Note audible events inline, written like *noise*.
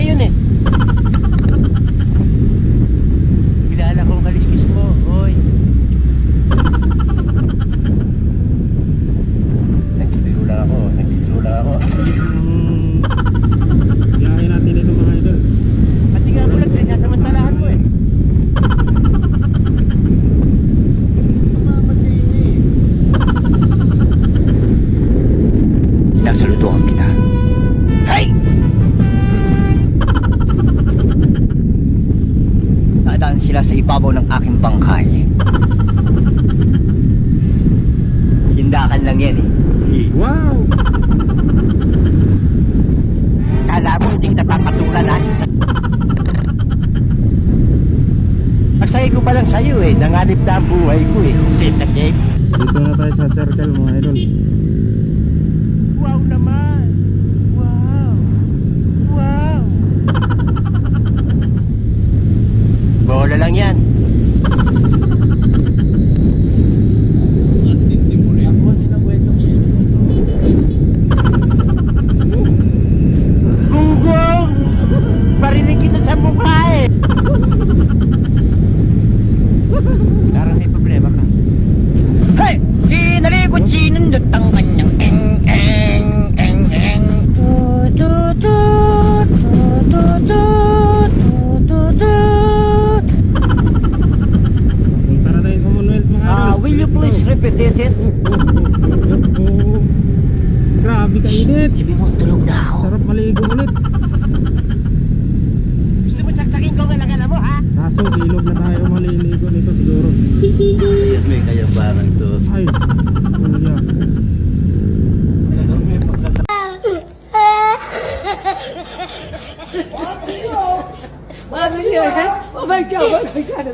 Yun, eh. Dadaan sila sa ibabaw ng aking bangkay. *laughs* Sindakan lang yan, eh. Wow! Kala mo hindi kita papatulan, ha? Pagsaya ko pa lang sa'yo, eh. Nanganib na ang buhay ko, eh. Safe na safe. Dito na tayo sa circle mga idol. Wow naman! Grabe ka init. Sabi mo, tulog na ako. Sarap maligo ulit. Gusto mo saksakin ko ang alam mo, ha? Kaso ilog na tayo maliligo nito siguro. Yan may kayabangan to. Ay, kuya. Bakit yun? Oh my God, oh my God.